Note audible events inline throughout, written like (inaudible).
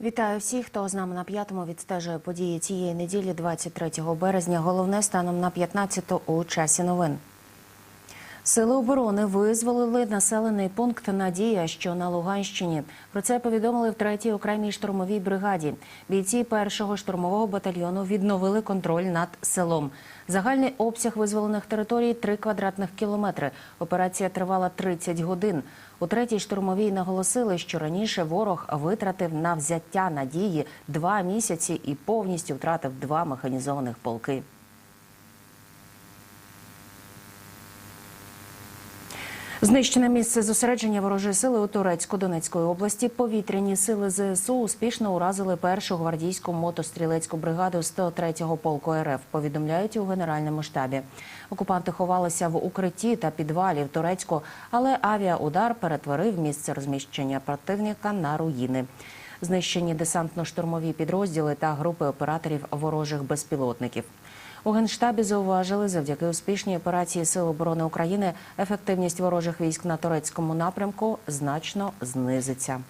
Вітаю всіх, хто з нами на п'ятому відстежує події цієї неділі, 23 березня. Головне станом на 15 у часі новин. Сили оборони визволили населений пункт Надія, що на Луганщині. Про це повідомили в третій окремій штурмовій бригаді. Бійці першого штурмового батальйону відновили контроль над селом. Загальний обсяг визволених територій 3 квадратних кілометри. Операція тривала 30 годин. У третій штурмовій наголосили, що раніше ворог витратив на взяття надії два місяці і повністю втратив два механізованих полки. Знищене місце зосередження ворожої сили у Турецько-Донецької області. Повітряні сили ЗСУ успішно уразили першу гвардійську мотострілецьку бригаду 103-го полку РФ. Повідомляють у генеральному штабі. Окупанти ховалися в укритті та підвалі в Турецьку, але авіаудар перетворив місце розміщення противника на руїни. Знищені десантно-штурмові підрозділи та групи операторів ворожих безпілотників. У генштабі зауважили, завдяки успішній операції Сил оборони України ефективність ворожих військ на турецькому напрямку значно знизиться.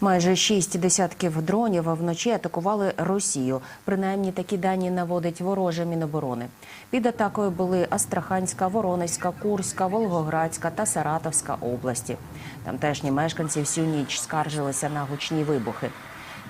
Майже шість десятків дронів вночі атакували Росію. Принаймні такі дані наводить вороже міноборони. Під атакою були Астраханська, Воронезька, Курська, Волгоградська та Саратовська області. Тамтешні мешканці всю ніч скаржилися на гучні вибухи.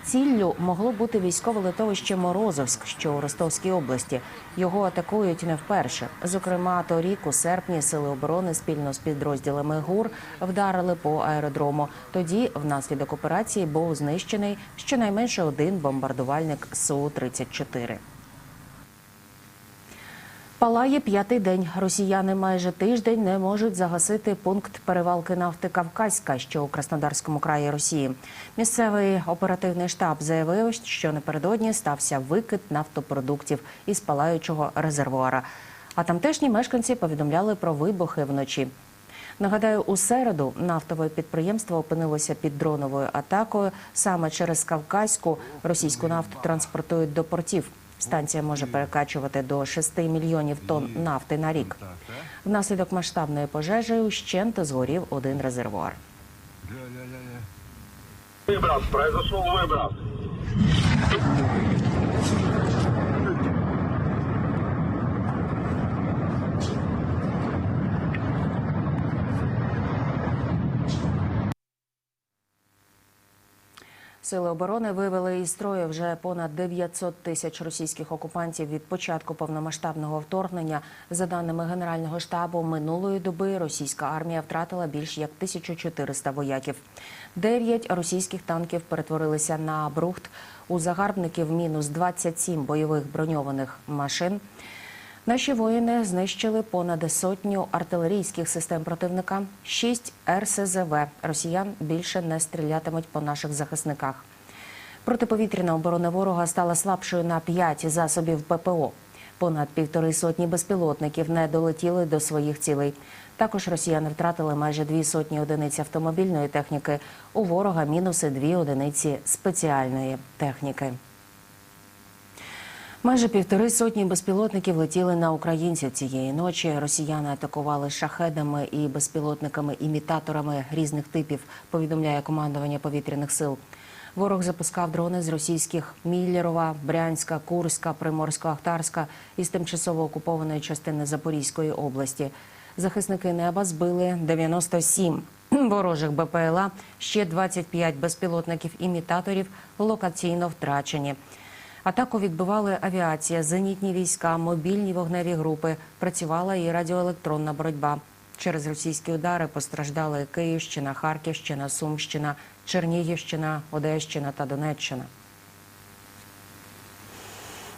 Ціллю могло бути військове литовище Морозовськ, що у Ростовській області. Його атакують не вперше. Зокрема, торік у серпні сили оборони спільно з підрозділами ГУР вдарили по аеродрому. Тоді, внаслідок операції, був знищений щонайменше один бомбардувальник су 34 Палає п'ятий день. Росіяни майже тиждень не можуть загасити пункт перевалки нафти Кавказька, що у Краснодарському краї Росії. Місцевий оперативний штаб заявив, що напередодні стався викид нафтопродуктів із палаючого резервуара. А тамтешні мешканці повідомляли про вибухи вночі. Нагадаю, у середу нафтове підприємство опинилося під дроновою атакою. Саме через Кавказьку російську нафту транспортують до портів. Станція може перекачувати до 6 мільйонів тонн нафти на рік. Внаслідок масштабної пожежі ущент згорів один резервуар. Вибрав, произошов выброс. Сили оборони вивели із строю вже понад 900 тисяч російських окупантів від початку повномасштабного вторгнення. За даними Генерального штабу, минулої доби російська армія втратила більш як 1400 вояків. Дев'ять російських танків перетворилися на брухт. У загарбників мінус 27 бойових броньованих машин. Наші воїни знищили понад сотню артилерійських систем противника, шість РСЗВ. Росіян більше не стрілятимуть по наших захисниках. Протиповітряна оборона ворога стала слабшою на п'ять засобів ППО. Понад півтори сотні безпілотників не долетіли до своїх цілей. Також росіяни втратили майже дві сотні одиниць автомобільної техніки. У ворога мінуси дві одиниці спеціальної техніки. Майже півтори сотні безпілотників летіли на українців цієї ночі. Росіяни атакували шахедами і безпілотниками-імітаторами різних типів. Повідомляє командування повітряних сил. Ворог запускав дрони з російських Міллєрова, Брянська, Курська, Приморсько-Ахтарська із тимчасово окупованої частини Запорізької області. Захисники неба збили 97 ворожих БПЛА, ще 25 безпілотників-імітаторів локаційно втрачені. Атаку відбивали авіація, зенітні війська, мобільні вогневі групи. Працювала і радіоелектронна боротьба. Через російські удари постраждали Київщина, Харківщина, Сумщина, Чернігівщина, Одещина та Донеччина.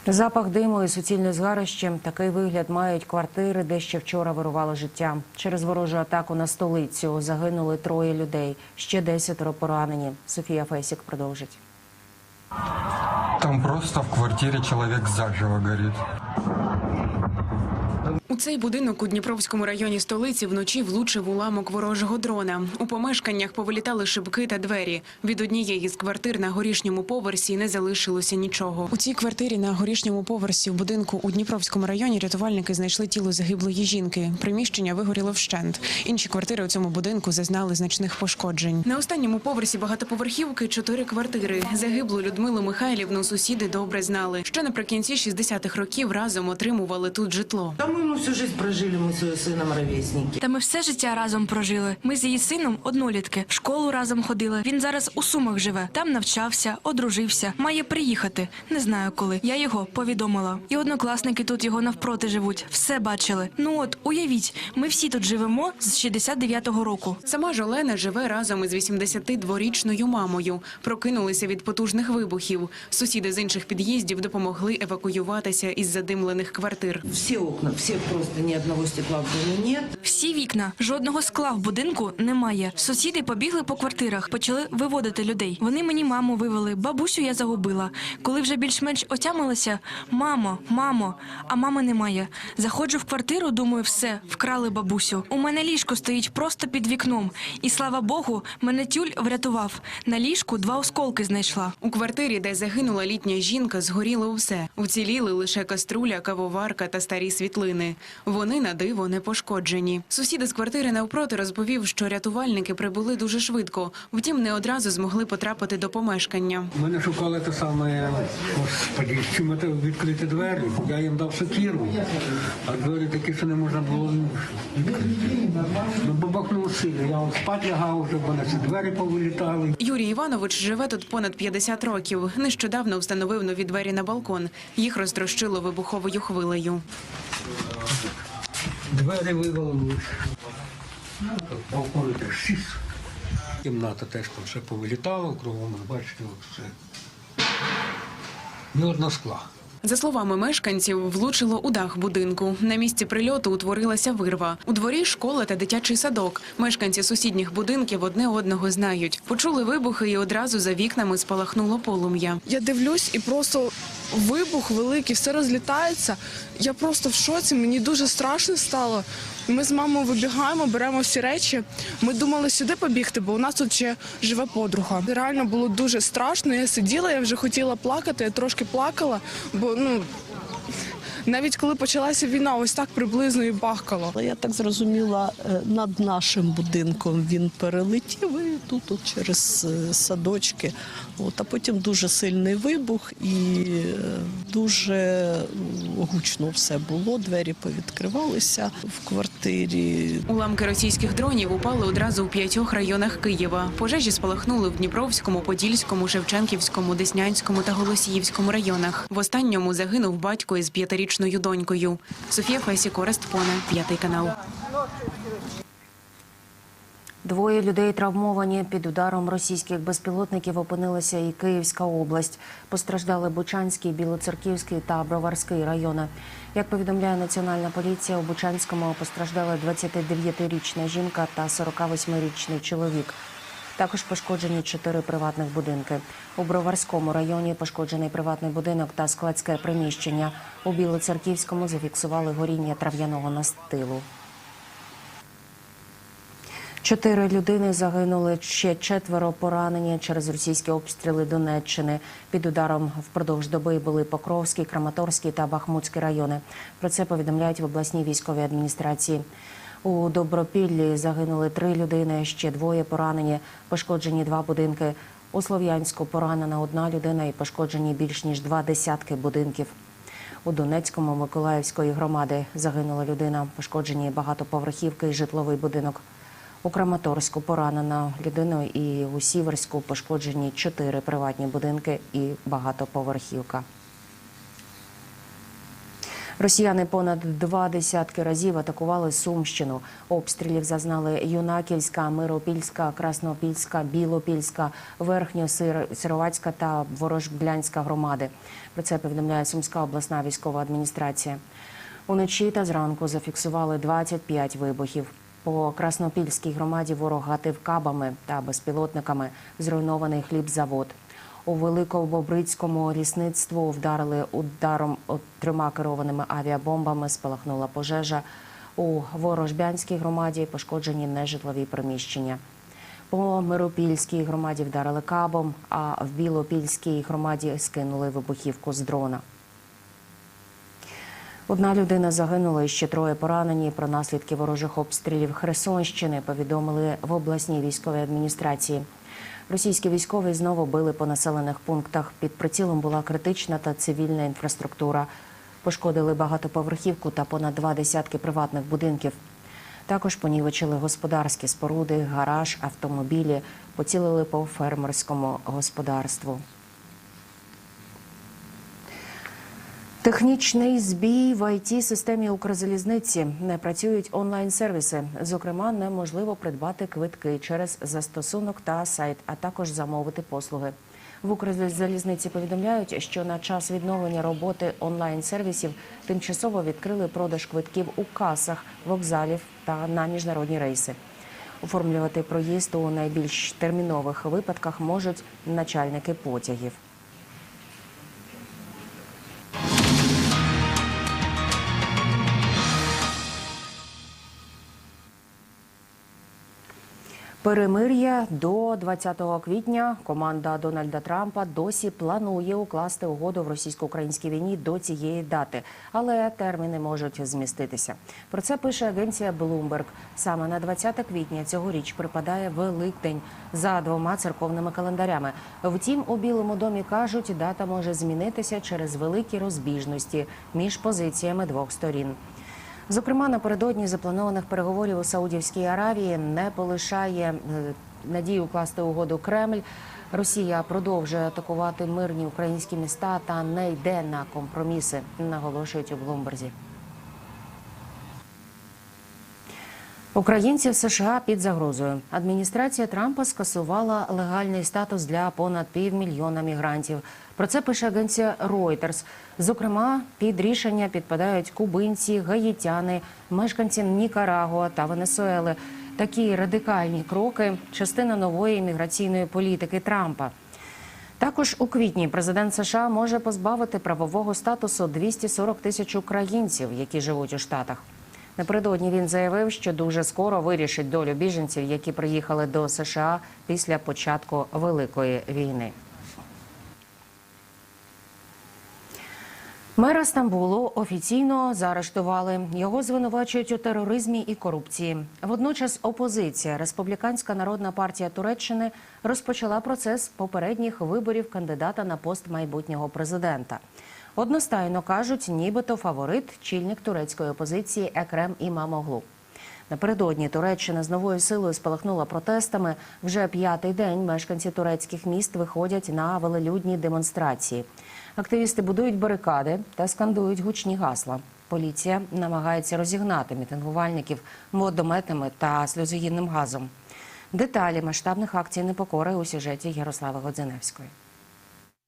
Запах диму і суцільне згарище. Такий вигляд мають квартири, де ще вчора вирувало життя. Через ворожу атаку на столицю загинули троє людей. Ще десятеро поранені. Софія Фесік продовжить. Там просто в квартире человек заживо горит. У цей будинок у Дніпровському районі столиці вночі влучив уламок ворожого дрона. У помешканнях повилітали шибки та двері. Від однієї з квартир на горішньому поверсі не залишилося нічого. У цій квартирі на горішньому поверсі в будинку у Дніпровському районі рятувальники знайшли тіло загиблої жінки. Приміщення вигоріло вщент. Інші квартири у цьому будинку зазнали значних пошкоджень. На останньому поверсі багатоповерхівки чотири квартири. Загиблу Людмилу Михайлівну сусіди добре знали. Ще наприкінці 60-х років разом отримували тут житло. Там мы всю жизнь прожили, мы с ее сыном ровесники. Та ми все життя разом прожили. Ми з її сином однолітки, в школу разом ходили. Він зараз у Сумах живе, там навчався, одружився. Має приїхати. Не знаю коли. Я його повідомила. І однокласники тут його навпроти живуть. Все бачили. Ну от уявіть, ми всі тут живемо з 69-го року. Сама ж Олена живе разом із 82-річною мамою. Прокинулися від потужних вибухів. Сусіди з інших під'їздів допомогли евакуюватися із задимлених квартир. Все окна, все просто ни одного стекла в доме нет. Всі вікна, жодного скла в будинку немає. Сусіди побігли по квартирах, почали виводити людей. Вони мені маму вивели, бабусю я загубила. Коли вже більш-менш отямилася, мамо, мамо, а мами немає. Заходжу в квартиру, думаю, все, вкрали бабусю. У мене ліжко стоїть просто під вікном, і слава Богу, мене тюль врятував. На ліжку два осколки знайшла. У квартирі, де загинула літня жінка, згоріло все. Вціліли лише каструля, кавоварка та старі світлини. Вони на диво не пошкоджені. Сусід з квартири навпроти розповів, що рятувальники прибули дуже швидко. Втім, не одразу змогли потрапити до помешкання. Мене шукали те саме, господі, чим це відкрити двері. Я їм дав сокиру, а двері такі, що не можна було відкрити. Ну, бабахнуло сильно. Я спать лягав вже, на ці двері повилітали. Юрій Іванович живе тут понад 50 років. Нещодавно встановив нові двері на балкон. Їх розтрощило вибуховою хвилею. Двері вивалили. Балкони теж шість. Кімната теж там все повилітала, кругом, бачите, все. Ні одна скла. За словами мешканців, влучило у дах будинку. На місці прильоту утворилася вирва. У дворі школа та дитячий садок. Мешканці сусідніх будинків одне одного знають. Почули вибухи і одразу за вікнами спалахнуло полум'я. Я дивлюсь і просто вибух великий, все розлітається. Я просто в шоці, мені дуже страшно стало. Ми з мамою вибігаємо, беремо всі речі. Ми думали сюди побігти, бо у нас тут ще живе подруга. Реально було дуже страшно. Я сиділа, я вже хотіла плакати, я трошки плакала, бо ну. Навіть коли почалася війна, ось так приблизно і бахкало. Я так зрозуміла, е, над нашим будинком він перелетів і тут от через е, садочки. От, а потім дуже сильний вибух і е, дуже гучно все було. Двері повідкривалися в квартирі. Уламки російських дронів упали одразу у п'ятьох районах Києва. Пожежі спалахнули в Дніпровському, Подільському, Шевченківському, Деснянському та Голосіївському районах. В останньому загинув батько із п'ятирічною донькою. Софія Фесі, Корест Пона, п'ятий канал. Двоє людей травмовані під ударом російських безпілотників опинилася і Київська область. Постраждали Бучанський, Білоцерківський та Броварський райони. Як повідомляє Національна поліція, у Бучанському постраждала 29-річна жінка та 48-річний чоловік. Також пошкоджені чотири приватних будинки. У Броварському районі пошкоджений приватний будинок та складське приміщення. У Білоцерківському зафіксували горіння трав'яного настилу. Чотири людини загинули, ще четверо поранені через російські обстріли Донеччини. Під ударом впродовж доби були Покровський, Краматорський та Бахмутський райони. Про це повідомляють в обласній військовій адміністрації. У Добропіллі загинули три людини, ще двоє поранені, пошкоджені два будинки. У Слов'янську поранена одна людина і пошкоджені більш ніж два десятки будинків. У Донецькому Миколаївської громади загинула людина, пошкоджені багатоповерхівки і житловий будинок. У Краматорську поранена людина і у Сіверську пошкоджені чотири приватні будинки і багатоповерхівка. Росіяни понад два десятки разів атакували Сумщину. Обстрілів зазнали Юнаківська, Миропільська, Краснопільська, Білопільська, Верхньосировацька та Ворожблянська громади. Про це повідомляє Сумська обласна військова адміністрація. Уночі та зранку зафіксували 25 вибухів. По Краснопільській громаді ворог гатив кабами та безпілотниками зруйнований хлібзавод. У Великобобрицькому лісництву вдарили ударом трьома керованими авіабомбами. Спалахнула пожежа. У Ворожбянській громаді пошкоджені нежитлові приміщення. По Миропільській громаді вдарили кабом, а в Білопільській громаді скинули вибухівку з дрона. Одна людина загинула і ще троє поранені. Про наслідки ворожих обстрілів Херсонщини повідомили в обласній військовій адміністрації. Російські військові знову били по населених пунктах. Під прицілом була критична та цивільна інфраструктура. Пошкодили багатоповерхівку та понад два десятки приватних будинків. Також понівечили господарські споруди, гараж, автомобілі, поцілили по фермерському господарству. Технічний збій в it системі Укрзалізниці не працюють онлайн-сервіси. Зокрема, неможливо придбати квитки через застосунок та сайт, а також замовити послуги. В Укрзалізниці повідомляють, що на час відновлення роботи онлайн-сервісів тимчасово відкрили продаж квитків у касах, вокзалів та на міжнародні рейси. Оформлювати проїзд у найбільш термінових випадках можуть начальники потягів. Перемир'я до 20 квітня команда Дональда Трампа досі планує укласти угоду в російсько-українській війні до цієї дати, але терміни можуть зміститися. Про це пише агенція Bloomberg. Саме на 20 квітня цьогоріч припадає Великдень за двома церковними календарями. Втім, у Білому домі кажуть, дата може змінитися через великі розбіжності між позиціями двох сторін. Зокрема, напередодні запланованих переговорів у Саудівській Аравії не полишає е, надію укласти угоду Кремль. Росія продовжує атакувати мирні українські міста та не йде на компроміси, наголошують у Блумберзі. Українці в США під загрозою. Адміністрація Трампа скасувала легальний статус для понад півмільйона мігрантів. Про це пише агенція Reuters. Зокрема, під рішення підпадають кубинці, гаїтяни, мешканці Нікарагуа та Венесуели. Такі радикальні кроки частина нової міграційної політики Трампа. Також у квітні президент США може позбавити правового статусу 240 тисяч українців, які живуть у штатах. Напередодні він заявив, що дуже скоро вирішить долю біженців, які приїхали до США після початку великої війни. Мера Стамбулу офіційно заарештували. Його звинувачують у тероризмі і корупції. Водночас опозиція Республіканська народна партія Туреччини розпочала процес попередніх виборів кандидата на пост майбутнього президента. Одностайно кажуть, нібито фаворит чільник турецької опозиції Екрем Імамоглу. Напередодні Туреччина з новою силою спалахнула протестами. Вже п'ятий день мешканці турецьких міст виходять на велелюдні демонстрації. Активісти будують барикади та скандують гучні гасла. Поліція намагається розігнати мітингувальників водометами та сльозогінним газом. Деталі масштабних акцій непокори у сюжеті Ярослави Годзиневської.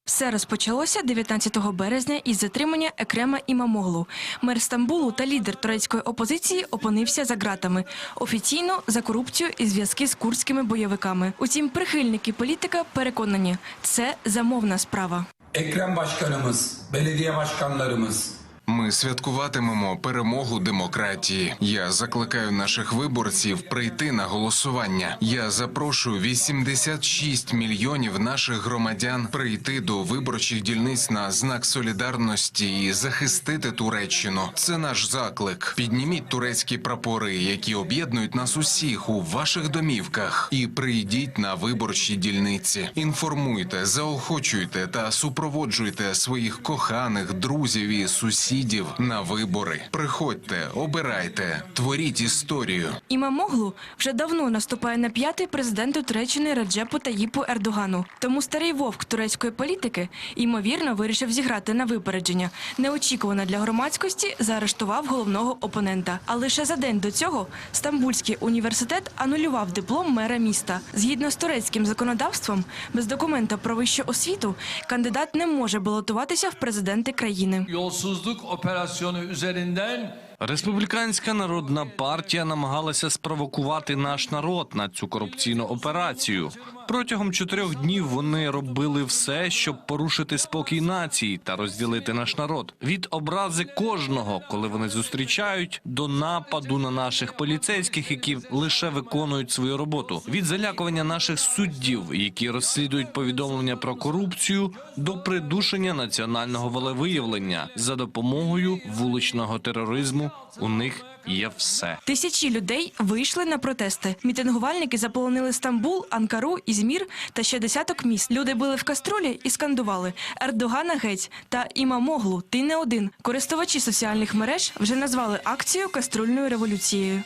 Все розпочалося 19 березня із затримання Екрема Імамоглу. Мер Стамбулу та лідер турецької опозиції опинився за ґратами. Офіційно за корупцію і зв'язки з курдськими бойовиками. Утім, прихильники політика переконані, це замовна справа. Ekrem Başkanımız, belediye başkanlarımız, Ми святкуватимемо перемогу демократії. Я закликаю наших виборців прийти на голосування. Я запрошую 86 мільйонів наших громадян прийти до виборчих дільниць на знак солідарності і захистити Туреччину. Це наш заклик. Підніміть турецькі прапори, які об'єднують нас усіх у ваших домівках, і прийдіть на виборчі дільниці. Інформуйте, заохочуйте та супроводжуйте своїх коханих друзів і сусідів на вибори. Приходьте, обирайте, творіть історію. Імамоглу вже давно наступає на п'ятий президенту Туреччини Раджепу Таїпу Ердогану. Тому старий вовк турецької політики ймовірно вирішив зіграти на випередження. Неочікувано для громадськості заарештував головного опонента. А лише за день до цього Стамбульський університет анулював диплом мера міста. Згідно з турецьким законодавством, без документа про вищу освіту кандидат не може балотуватися в президенти країни. yolsuzluk operasyonu üzerinden Республіканська народна партія намагалася спровокувати наш народ на цю корупційну операцію. Протягом чотирьох днів вони робили все, щоб порушити спокій нації та розділити наш народ. Від образи кожного, коли вони зустрічають, до нападу на наших поліцейських, які лише виконують свою роботу, від залякування наших суддів, які розслідують повідомлення про корупцію, до придушення національного волевиявлення за допомогою вуличного тероризму. У них є все. Тисячі людей вийшли на протести. Мітингувальники заполонили Стамбул, Анкару, Ізмір та ще десяток міст. Люди били в каструлі і скандували Ердогана геть та Імамоглу. Ти не один. Користувачі соціальних мереж вже назвали акцію каструльною революцією.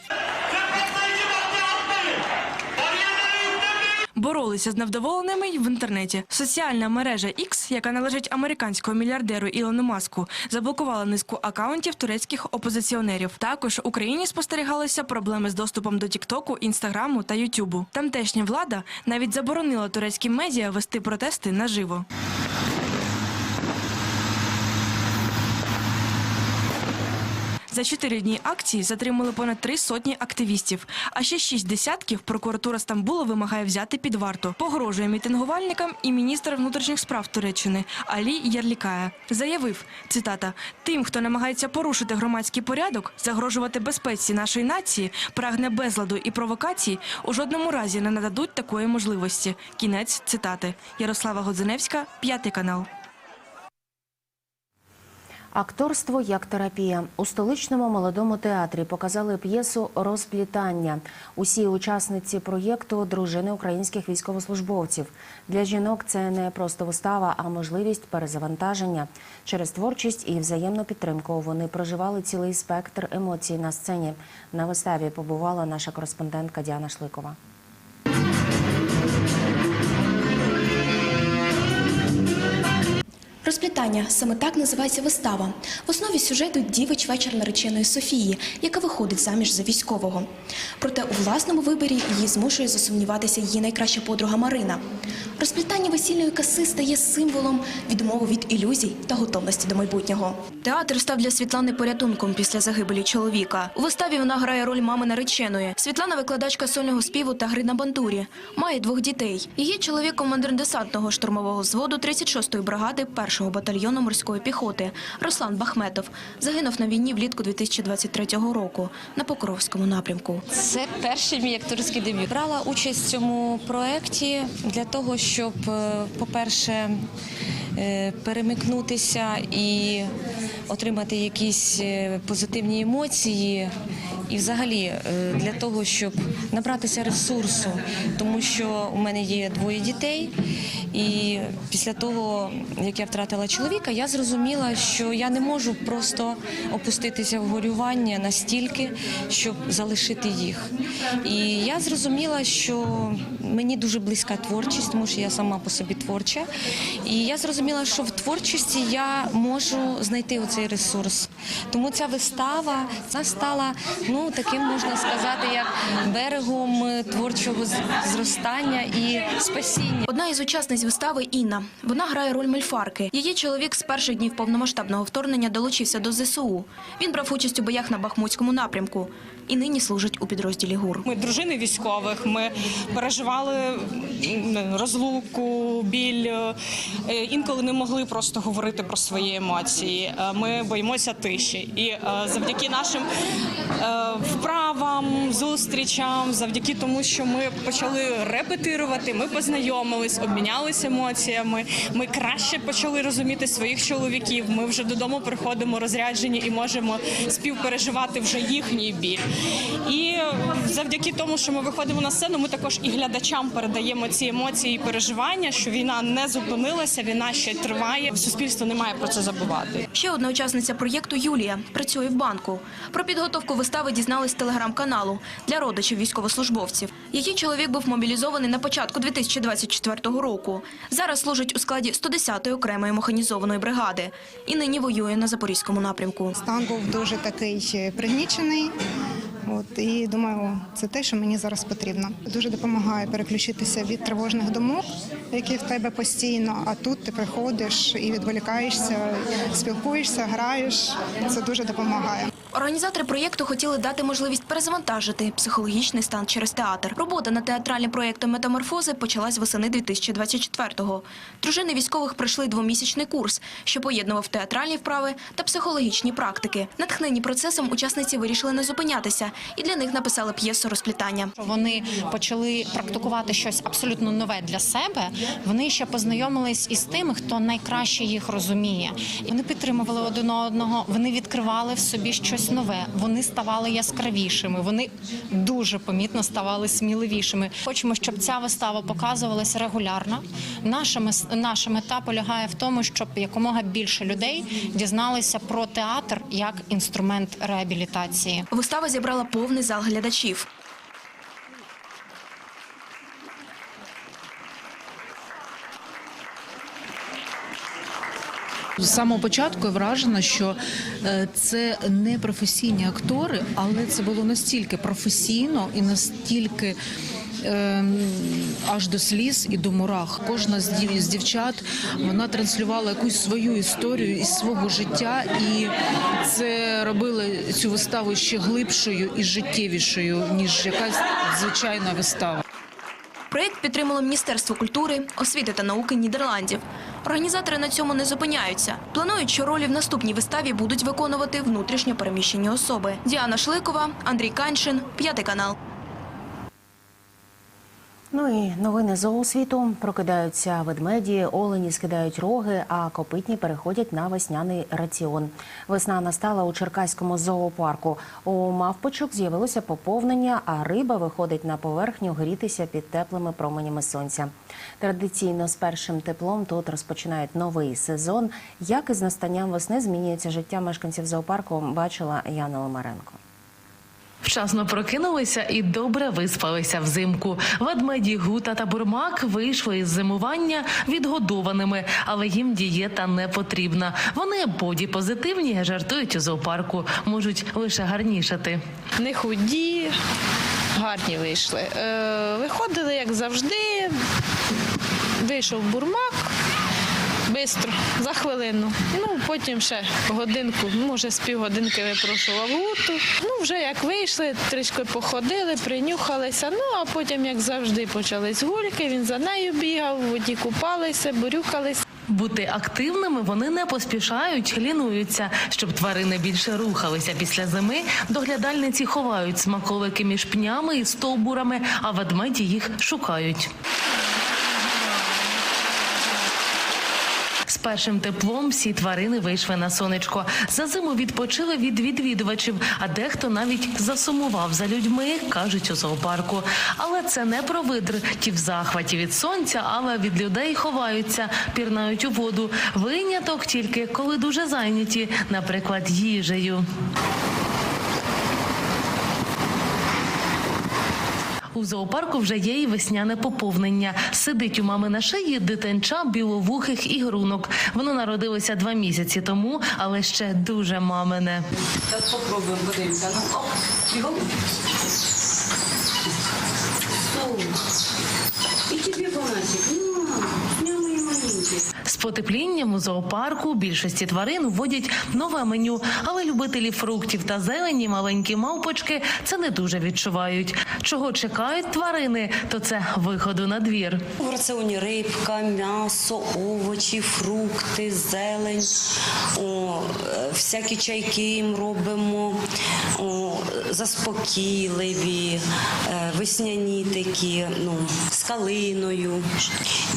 Боролися з невдоволеними й в інтернеті. Соціальна мережа X, яка належить американському мільярдеру Ілону Маску, заблокувала низку акаунтів турецьких опозиціонерів. Також Україні спостерігалися проблеми з доступом до Тіктоку, Інстаграму та Ютубу. Тамтешня влада навіть заборонила турецьким медіа вести протести наживо. За чотири дні акції затримали понад три сотні активістів. А ще шість десятків прокуратура Стамбула вимагає взяти під варту. Погрожує мітингувальникам і міністр внутрішніх справ Туреччини Алі Ярлікая. Заявив цитата: тим, хто намагається порушити громадський порядок, загрожувати безпеці нашої нації, прагне безладу і провокацій, у жодному разі не нададуть такої можливості. Кінець цитати. Ярослава Годзиневська, п'ятий канал. Акторство як терапія у столичному молодому театрі показали п'єсу Розплітання. Усі учасниці проєкту дружини українських військовослужбовців. Для жінок це не просто вистава, а можливість перезавантаження. Через творчість і взаємну підтримку вони проживали цілий спектр емоцій на сцені. На виставі побувала наша кореспондентка Діана Шликова. Розплітання саме так називається вистава. В основі сюжету дівич вечір нареченої Софії, яка виходить заміж за військового. Проте у власному виборі її змушує засумніватися її найкраща подруга Марина. Розплітання весільної каси стає символом відмови від ілюзій та готовності до майбутнього. Театр став для Світлани порятунком після загибелі чоловіка. У виставі вона грає роль мами нареченої. Світлана викладачка сольного співу та гри на бандурі. Має двох дітей. Її чоловік командир десантного штурмового взводу 36-ї бригади 1-го батальйону морської піхоти Руслан Бахметов загинув на війні влітку 2023 року на Покровському напрямку. Це перший мій акторський дебют. Брала участь в цьому проєкті для того, щоб, е, по-перше, е, перемикнутися і отримати якісь е, позитивні емоції. І взагалі для того, щоб набратися ресурсу, тому що у мене є двоє дітей, і після того, як я втратила чоловіка, я зрозуміла, що я не можу просто опуститися в горювання настільки, щоб залишити їх. І я зрозуміла, що мені дуже близька творчість, тому що я сама по собі творча. І я зрозуміла, що в творчості я можу знайти оцей ресурс. Тому ця вистава вона стала ну таким можна сказати, як берегом е, творчого зростання і спасіння. Одна із учасниць вистави Інна. Вона грає роль мельфарки. Її чоловік з перших днів повномасштабного вторгнення долучився до ЗСУ. Він брав участь у боях на Бахмутському напрямку і нині служить у підрозділі ГУР. Ми дружини військових. Ми переживали розлуку, біль. е, Інколи не могли просто говорити про свої емоції. Е, Ми боїмося тиші. І е, завдяки нашим е, вправам, зустрічам, завдяки тому, що ми почали репетирувати, ми познайомились, обмінялися емоціями. Ми краще почали розуміти своїх чоловіків. Ми вже додому приходимо розряджені і можемо співпереживати вже їхній біль. І завдяки тому, що ми виходимо на сцену, ми також і глядачам передаємо ці емоції і переживання, що війна не зупинилася, війна ще триває. Суспільство не має про це забувати. Ще одна учасниця проєкту Юлія працює в банку. Про підготовку вистави дізнались телеграм-каналу для родичів військовослужбовців. Її чоловік був мобілізований на початку 2024 року. Зараз служить у складі 110-ї окремої механізованої бригади і нині воює на запорізькому напрямку. Стан був дуже такий е, пригнічений. От і думаю, це те, що мені зараз потрібно. Дуже допомагає переключитися від тривожних думок, які в тебе постійно. А тут ти приходиш і відволікаєшся, спілкуєшся, граєш. Це дуже допомагає. Організатори проєкту хотіли дати можливість перезавантажити психологічний стан через театр. Робота над театральним проєктом Метаморфози почалась восени 2024-го. Дружини військових пройшли двомісячний курс, що поєднував театральні вправи та психологічні практики. Натхнені процесом учасниці вирішили не зупинятися і для них написали п'єсу розплітання. Вони почали практикувати щось абсолютно нове для себе. Вони ще познайомились із тими, хто найкраще їх розуміє. Вони підтримували один одного, вони відкривали в собі щось нове. Вони ставали яскравішими. Вони дуже помітно ставали сміливішими. Хочемо, щоб ця вистава показувалася регулярно. Наша наша мета полягає в тому, щоб якомога більше людей дізналися про театр як інструмент реабілітації. Вистава зібрала повний зал глядачів. З самого початку я вражена, що е, це не професійні актори, але це було настільки професійно і настільки. Ем, Аж до сліз і до мурах. Кожна з дів з дівчат вона транслювала якусь свою історію із свого життя, і це робило цю виставу ще глибшою і життєвішою ніж якась звичайна вистава. Проєкт підтримало Міністерство культури, освіти та науки Нідерландів. Організатори на цьому не зупиняються. Планують, що ролі в наступній виставі будуть виконувати внутрішньо переміщені особи. Діана Шликова, Андрій Каньшин, п'ятий канал. Ну і новини зоосвіту. Прокидаються ведмеді, олені скидають роги, а копитні переходять на весняний раціон. Весна настала у Черкаському зоопарку. У мавпочок з'явилося поповнення, а риба виходить на поверхню грітися під теплими променями сонця. Традиційно з першим теплом тут розпочинають новий сезон. Як із настанням весни змінюється життя мешканців зоопарку, бачила Яна Ломаренко. Вчасно прокинулися і добре виспалися взимку. Ведмеді Гута та Бурмак вийшли із зимування відгодованими, але їм дієта не потрібна. Вони боді позитивні, жартують у зоопарку, можуть лише гарнішати. Не худі, гарні вийшли. Е, виходили, як завжди. Вийшов бурмак. Бистро, за хвилину. Ну, потім ще годинку, може, з півгодинки випрошував гуту. Ну, вже як вийшли, трішки походили, принюхалися. Ну, а потім, як завжди, почались гульки, він за нею бігав, в воді купалися, бурюкалися. Бути активними вони не поспішають, лінуються. Щоб тварини більше рухалися після зими, доглядальниці ховають смаколики між пнями і стовбурами, а ведмеді їх шукають. Першим теплом всі тварини вийшли на сонечко. За зиму відпочили від відвідувачів, а дехто навіть засумував за людьми, кажуть у зоопарку. Але це не про видр. Ті в захваті від сонця, але від людей ховаються, пірнають у воду. Виняток тільки коли дуже зайняті, наприклад, їжею. У зоопарку вже є і весняне поповнення. Сидить у мами на шиї дитинча біловухих ігрунок. Воно народилося два місяці тому, але ще дуже мамине. Сейчас спробуємо подивимося. Ну, оп, бігом. І тобі бананчик. Ну, мамі маленький. З потеплінням у зоопарку більшості тварин вводять нове меню, але любителі фруктів та зелені маленькі мавпочки це не дуже відчувають. Чого чекають тварини, то це виходу на двір. В раціоні рибка, м'ясо, овочі, фрукти, зелень, о, е, всякі чайки їм робимо, о, заспокійливі, е, весняні такі, ну, калиною.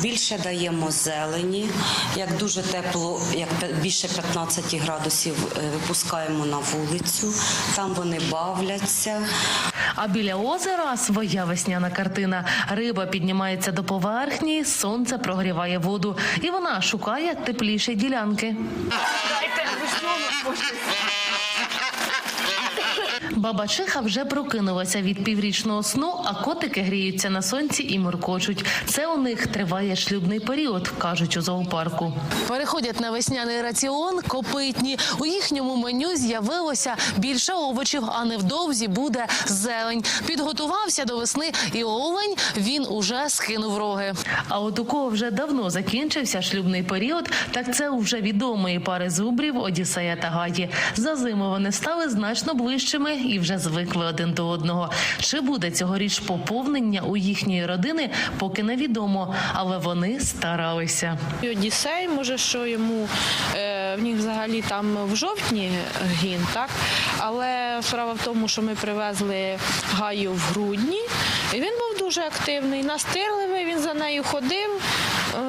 Більше даємо зелені. Як дуже тепло, як більше 15 градусів, е, випускаємо на вулицю, там вони бавляться. А біля озера своя весняна картина. Риба піднімається до поверхні, сонце прогріває воду, і вона шукає тепліші ділянки. Баба Чиха вже прокинулася від піврічного сну, а котики гріються на сонці і муркочуть. Це у них триває шлюбний період, кажуть у зоопарку. Переходять на весняний раціон копитні. У їхньому меню з'явилося більше овочів, а невдовзі буде зелень. Підготувався до весни і овень. Він уже скинув роги. А от у кого вже давно закінчився шлюбний період, так це вже відомої пари зубрів Одіссея та Гаї. За зиму вони стали значно ближчими і вже звикли один до одного. Чи буде цьогоріч поповнення у їхньої родини, поки невідомо, але вони старалися. Одіссей, може, що йому е, в них взагалі там в жовтні гін, так? Але справа в тому, що ми привезли Гаю в грудні, і він був дуже активний, настирливий, він за нею ходив. Е,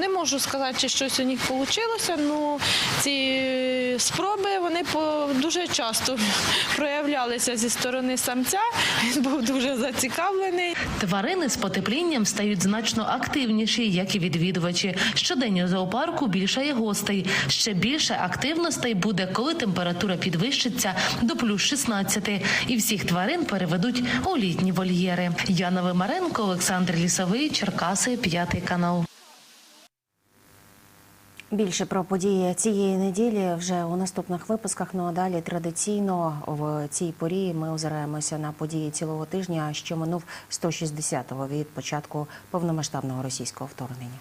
Не можу сказати, чи щось у них вийшло, але ці спроби вони дуже часто (laughs) проявлялися зі сторони самця. Він був дуже зацікавлений. Тварини з потеплінням стають значно активніші, як і відвідувачі. Щодень у зоопарку більшає гостей. Ще більше активностей буде, коли температура підвищиться до плюс 16. І всіх тварин переведуть у літні вольєри. Яна Вимаренко, Олександр Лісовий, Черкаси, п'ятий канал. Більше про події цієї неділі вже у наступних випусках. Ну а далі традиційно в цій порі ми озираємося на події цілого тижня, що минув 160-го від початку повномасштабного російського вторгнення.